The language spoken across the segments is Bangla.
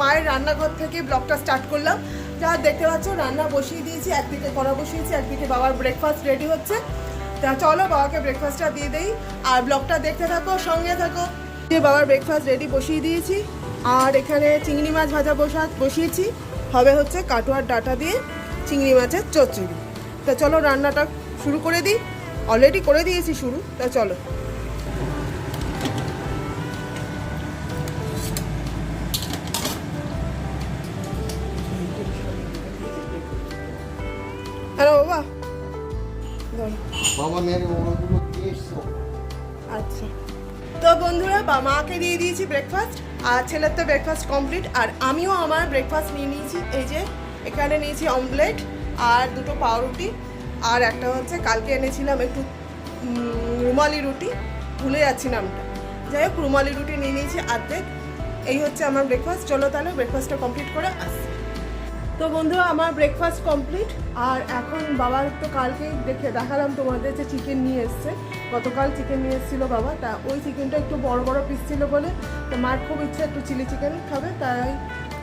মায়ের রান্নাঘর থেকে ব্লগটা স্টার্ট করলাম। যা দেখতে পাচ্ছ, রান্না বসিয়ে দিয়েছি একদিকে কড়া বসিয়েছি একদিকে বাবার ব্রেকফাস্ট রেডি হচ্ছে। তা চলো বাবাকে ব্রেকফাস্টটা দিয়ে দেই। আর ব্লগটা দেখতে থাকো, সঙ্গে থাকো। যে বাবার ব্রেকফাস্ট রেডি বসিয়ে দিয়েছি, আর এখানে চিংড়ি মাছ ভাজা বসা বসিয়েছি। হবে হচ্ছে কাটোয়ার ডাটা দিয়ে চিংড়ি মাছের চচ্চড়ি। তা চলো রান্নাটা শুরু করে দিই। অলরেডি করে দিয়েছি শুরু, তা চলো। হ্যালো বাবা। বাবা মেয়ের ওগুলো আচ্ছা। তো বন্ধুরা বা মাকে দিয়ে দিয়েছি ব্রেকফাস্ট আর ছেলের তো ব্রেকফাস্ট কমপ্লিট আর আমিও আমার ব্রেকফাস্ট নিয়ে নিয়েছি। এই যে এখানে নিয়েছি অমলেট আর দুটো পাউরুটি আর একটা হচ্ছে কালকে এনেছিলাম একটু রুমালি রুটি। ভুলে যাচ্ছি নামটা যাই হোক রুমালি রুটি নিয়ে নিয়েছি অর্ধেক এই হচ্ছে আমার ব্রেকফাস্ট চলো তাহলে ব্রেকফাস্টটা কমপ্লিট করে আসছি তো বন্ধুরা, আমার ব্রেকফাস্ট কমপ্লিট আর এখন বাবার তো কালকেই দেখে দেখালাম তোমাদের যে চিকেন নিয়ে এসছে। গতকাল চিকেন নিয়ে এসেছিল বাবা। তা ওই চিকেনটা একটু বড় বড় পিস ছিল বলে তো মার খুব ইচ্ছে একটু চিলি চিকেন খাবে। তাই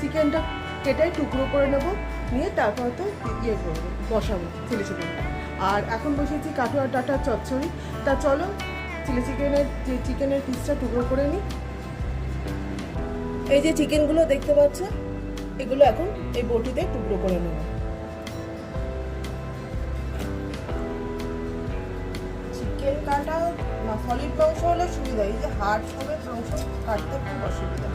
চিকেনটা কেটে টুকরো করে নেব। নিয়ে তারপর তো ইয়ে করব, বসাবো চিলি চিকেনটা আর এখন বসেছি কাটোয়া টাটা চচ্চড়ি। তা চলো চিলি চিকেনের যে চিকেনের পিসটা টুকরো করে নিই। এই যে চিকেনগুলো দেখতে পাচ্ছ? এগুলো এখন এই বটিতে টুকরো করে নেব। চিকেন কাটা সলিড মাংস হলে সুবিধা, এই যে হাড় সমেত মাংস কাটতে খুব অসুবিধা।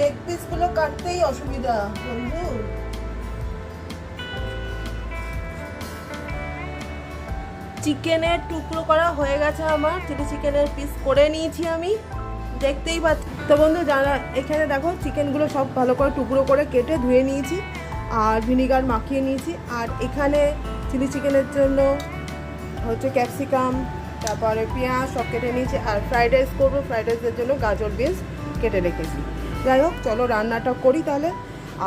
লেগ পিসগুলো কাটতেই অসুবিধা, বন্ধু। চিকেনের টুকরো করা হয়ে গেছে আমার, চিলি চিকেনের পিস করে নিয়েছি আমি। দেখতেই পাচ্ছি তো বন্ধু, যারা এখানে দেখো, চিকেনগুলো সব ভালো করে টুকরো করে কেটে ধুয়ে নিয়েছি আর ভিনিগার মাখিয়ে নিয়েছি। আর এখানে চিলি চিকেনের জন্য হচ্ছে ক্যাপসিকাম, তারপরে পেঁয়াজ সব কেটে নিয়েছি। আর ফ্রাইড রাইস করব, ফ্রাইড রাইসের জন্য গাজর বিনস কেটে রেখেছি। যাই হোক চলো রান্নাটা করি তাহলে।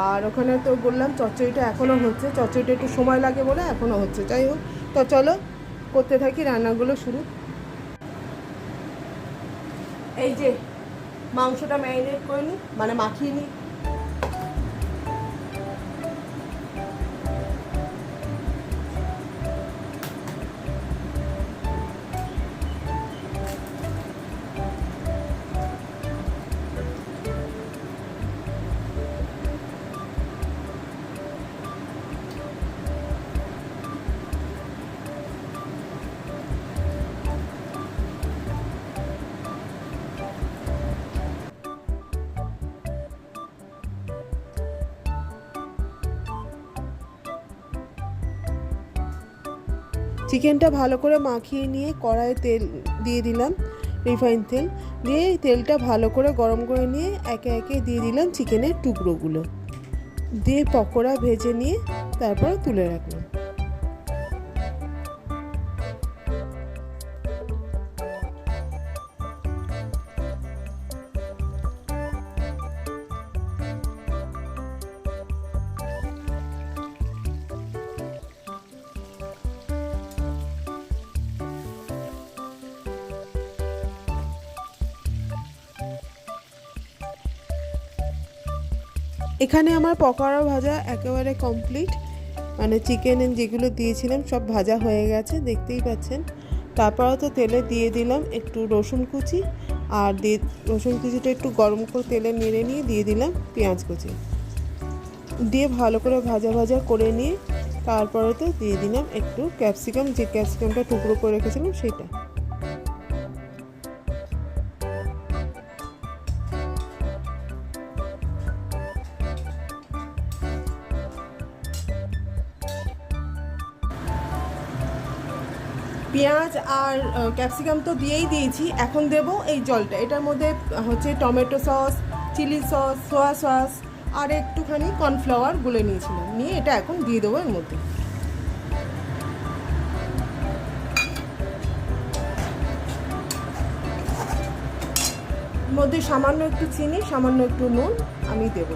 আর ওখানে তো বললাম, চচ্চড়িটা এখনও হচ্ছে। চচ্চড়িটা একটু সময় লাগে বলে এখনও হচ্ছে। যাই হোক, তো চলো, করতে থাকি, রান্নাগুলো শুরু। এই যে, মাংসটা ম্যারিনেট করে নিই মানে মাখিয়ে নিই চিকেনটা ভালো করে মাখিয়ে নিয়ে কড়াইয়ে তেল দিয়ে দিলাম, রিফাইন তেল। দিয়ে তেলটা ভালো করে গরম করে নিয়ে একে একে দিয়ে দিলাম চিকেনের টুকরোগুলো। দিয়ে পকোড়া ভেজে নিয়ে তারপর তুলে রাখলাম। এখানে আমার পকোড়া ভাজা একেবারে কমপ্লিট মানে চিকেন যেগুলো দিয়েছিলাম সব ভাজা হয়ে গেছে, দেখতেই পাচ্ছেন। তারপরে তো তেলে দিয়ে দিলাম একটু রসুন কুচি, আর দিয়ে রসুন কুচিটা একটু গরম করে তেলে নেড়ে নিয়ে দিয়ে দিলাম পেঁয়াজ কুচি। দিয়ে ভালো করে ভাজা ভাজা করে নিয়ে তারপরে তো দিয়ে দিলাম একটু ক্যাপসিকাম যে ক্যাপসিকামটা টুকরো করে রেখেছিলাম সেটা। পেঁয়াজ আর ক্যাপসিকাম তো দিয়েই দিয়েছি। এখন দেব এই জলটা। এটার মধ্যে হচ্ছে tomato sauce chilli sauce soya sauce আর একটুখানি কর্নফ্লাওয়ার গুলে নিয়েছিলাম। নিয়ে এটা এখন দিয়ে দেবো এর মধ্যে। মধ্যে সামান্য একটু চিনি, সামান্য একটু নুন আমি দেবো।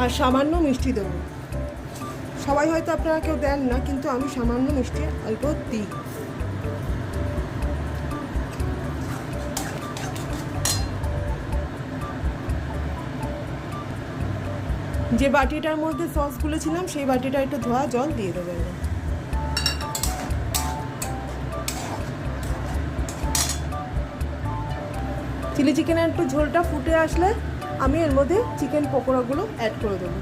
আর সামান্য মিষ্টি দেবো। সবাই হয়তো আপনারা কেউ দেন না, কিন্তু আমি সামান্য মিষ্টি অল্প দিই। যে বাটিটার মধ্যে সস গুলেছিলাম, সেই বাটিটা একটু ধোয়া, জল দিয়ে দেবেন। চিলি চিকেনের একটু ঝোলটা ফুটে আসলে আমি এর মধ্যে চিকেন পকোড়াগুলো অ্যাড করে দেবো।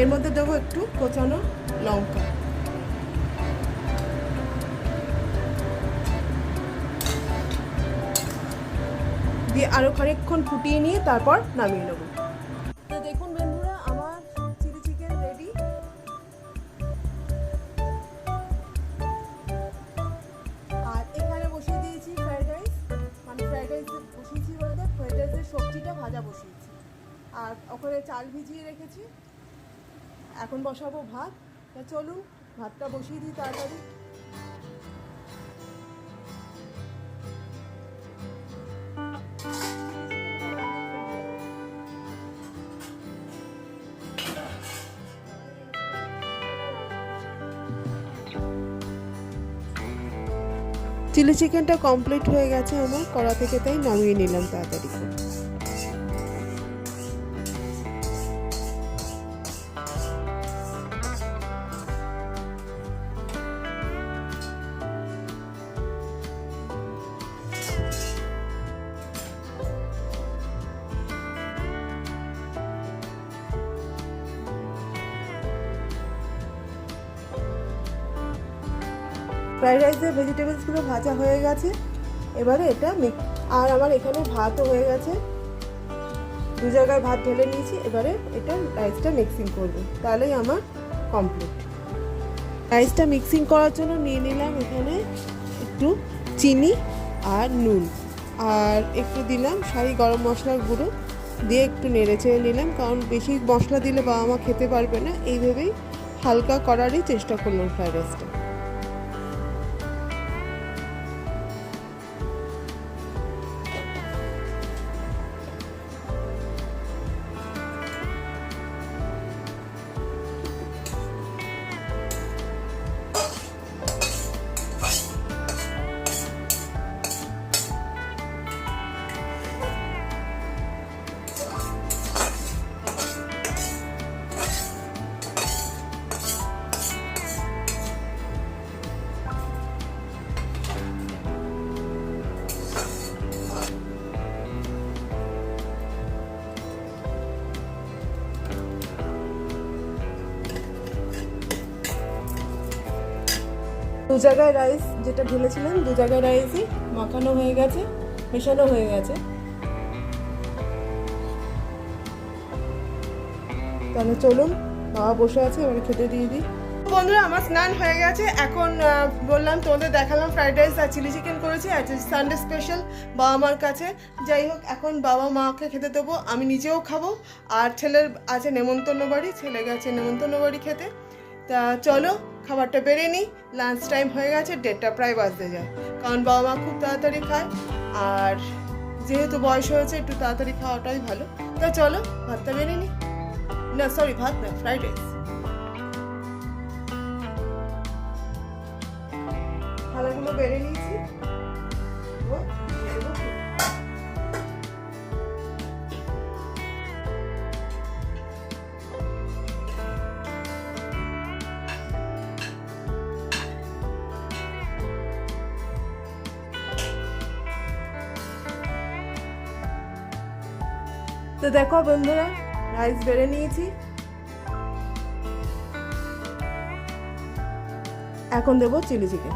এর মধ্যে দেবো একটু কোচানো লঙ্কা। দিয়ে আরও খানিকক্ষণ ফুটিয়ে নিয়ে তারপর নামিয়ে নেব। দেখুন বন্ধুরা, আমার চিলি চিকেন রেডি। আর এখানে বসিয়ে দিয়েছি রাইস। মানে রাইস বসিয়েছি রাইসের সবজিটা ভাজা বসিয়েছি। আর ওখানে চাল ভিজিয়ে রেখেছি। এখন বসাবো ভাত। তা চলুন, ভাতটা বসিয়ে দিই তাড়াতাড়ি। চিলি চিকেনটা কমপ্লিট হয়ে গেছে আমার, কড়া থেকে তাই নামিয়ে নিলাম তাড়াতাড়ি ফ্রাইড রাইসের ভেজিটেবলসগুলো ভাজা হয়ে গেছে। এবারে এটা আর আমার এখানে ভাতও হয়ে গেছে। দু জায়গায় ভাত ঢেলে নিয়েছি, এবারে এটা রাইসটা মিক্সিং করব। তাহলেই আমার কমপ্লিট রাইসটা মিক্সিং করার জন্য নিয়ে নিলাম এখানে একটু চিনি আর নুন। আর একটু দিলাম শাহি গরম মশলার গুঁড়ো। দিয়ে একটু নেড়ে চেড়ে নিলাম, কারণ বেশি মশলা দিলে বাবা মা খেতে পারবে না। এইভাবেই হালকা করারই চেষ্টা করলাম ফ্রাইড রাইসটা। দু জায়গায় রাইস যেটা ঢেলেছিলাম, দু জায়গায় রাইসই মাখানো হয়ে গেছে, মেশানো হয়ে গেছে। তাহলে চলুন, বাবা বসে আছে, এবারে খেতে দিয়ে দিই। বন্ধুরা, আমার স্নান হয়ে গেছে। এখন বললাম তোমাদের দেখালাম ফ্রাইড রাইস আর চিলি চিকেন করেছি, আজ সানডে স্পেশাল বাবা মার কাছে। যাই হোক, এখন বাবা মাকে খেতে দেবো, আমি নিজেও খাব, আর ছেলের আছে নেমন্তন্ন বাড়ি, ছেলে গেছে নেমন্তন্ন বাড়ি খেতে। তা চলো খাবারটা বেড়ে নিই লাঞ্চ টাইম হয়ে গেছে ডেটটা প্রায় বাজতে যায়। কারণ বাবা মা খুব তাড়াতাড়ি খায়, আর যেহেতু বয়স হয়েছে, একটু তাড়াতাড়ি খাওয়াটাই ভালো। তা চলো, ভাতটা বেড়ে নিই। না সরি ভাত না ফ্রাইড রাইস থালাগুলো বেড়ে নিয়েছি। তো দেখো বন্ধুরা রাইস বেড়ে নিয়েছি। এখন দেবো চিলি চিকেন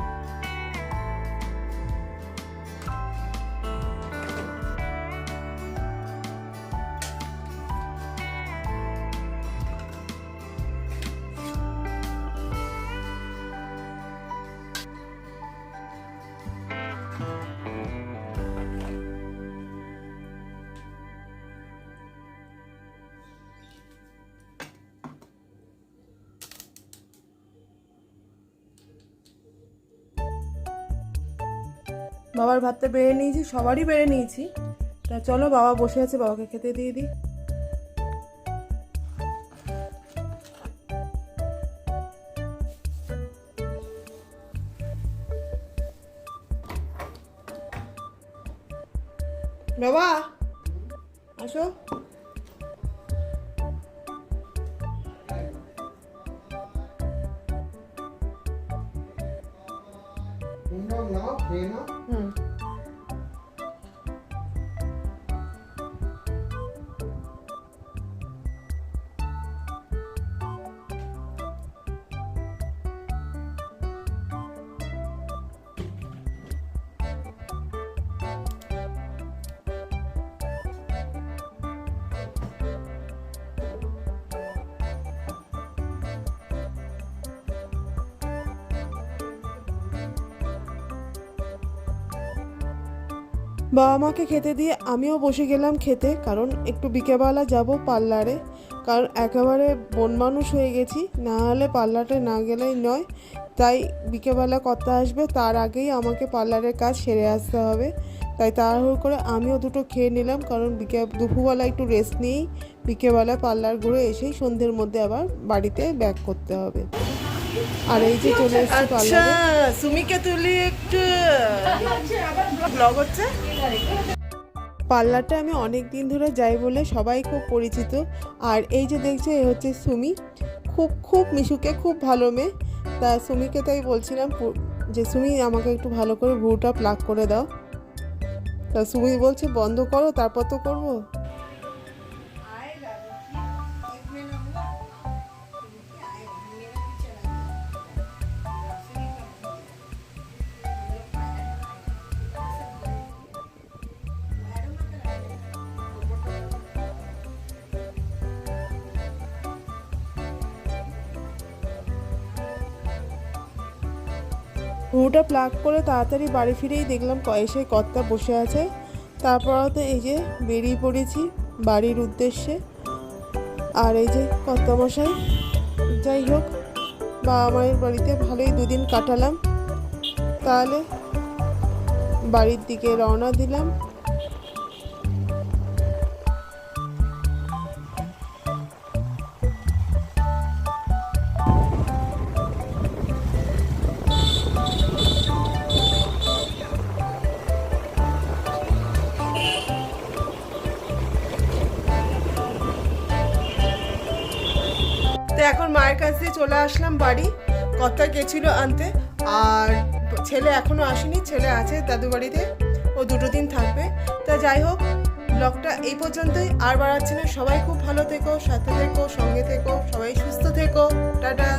বাবার ভাতটা বেড়ে নিয়েছি, সবারই বেড়ে নিয়েছি। তা চলো, বাবা বসে আছে, বাবাকে খেতে দিয়ে দিই। বাবা 공감나 배나 응. বাবা মাকে খেতে দিয়ে আমিও বসে গেলাম খেতে, কারণ একটু বিকেলবেলা যাব পার্লারে। কারণ একেবারে বন মানুষ হয়ে গেছি, না হলে পার্লারে না গেলেই নয়। তাই বিকেলবেলা কথা আসবে, তার আগেই আমাকে পার্লারের কাজ সেরে আসতে হবে। তাই তাড়াহুড়ো করে আমিও দুটো খেয়ে নিলাম, কারণ বিকে দুপুরবেলা একটু রেস্ট নিয়েই বিকেলবেলা পার্লার ঘুরে এসেই সন্ধ্যের মধ্যে আবার বাড়িতে ব্যাক করতে হবে। আর এই যে চলে এসেছি আচ্ছা সুমিকে তুলি একটু। ব্লগ হচ্ছে? পার্লারটা আমি অনেক দিন ধরে যাই বলে সবাই খুব পরিচিত। আর এই যে দেখছে এ হচ্ছে সুমি। খুব খুব মিশুকে খুব ভালো মেয়ে। তা সুমিকে তাই বলছিলাম যে সুমি আমাকে একটু ভালো করে ভুরুটা প্লাক করে দাও। তা সুমি বলছে বন্ধ করো তারপর তো করব। ভুরুটা প্লাগ করে তাড়াতাড়ি বাড়ি ফিরেই দেখলাম কয়েসে কর্তা বসে আছে। তারপর তো এই যে বেরিয়ে পড়েছি বাড়ির উদ্দেশ্যে। আর এই যে কর্তা বসাই যাই হোক বাবা মায়ের বাড়িতে ভালোই দুদিন কাটালাম। তাহলে বাড়ির দিকে রওনা দিলাম। এখন মায়ের কাছ দিয়ে চলে আসলাম বাড়ি। কর্তা গেছিল আনতে। আর ছেলে এখনও আসেনি, ছেলে আছে দাদু বাড়িতে ও দুটো দিন থাকবে। তা যাই হোক, ব্লগটা এই পর্যন্তই। আর বাড়াচ্ছে না। সবাই খুব ভালো থেকো, সাথে থেকো, সঙ্গে থেকো, সবাই সুস্থ থেকো। টাটা।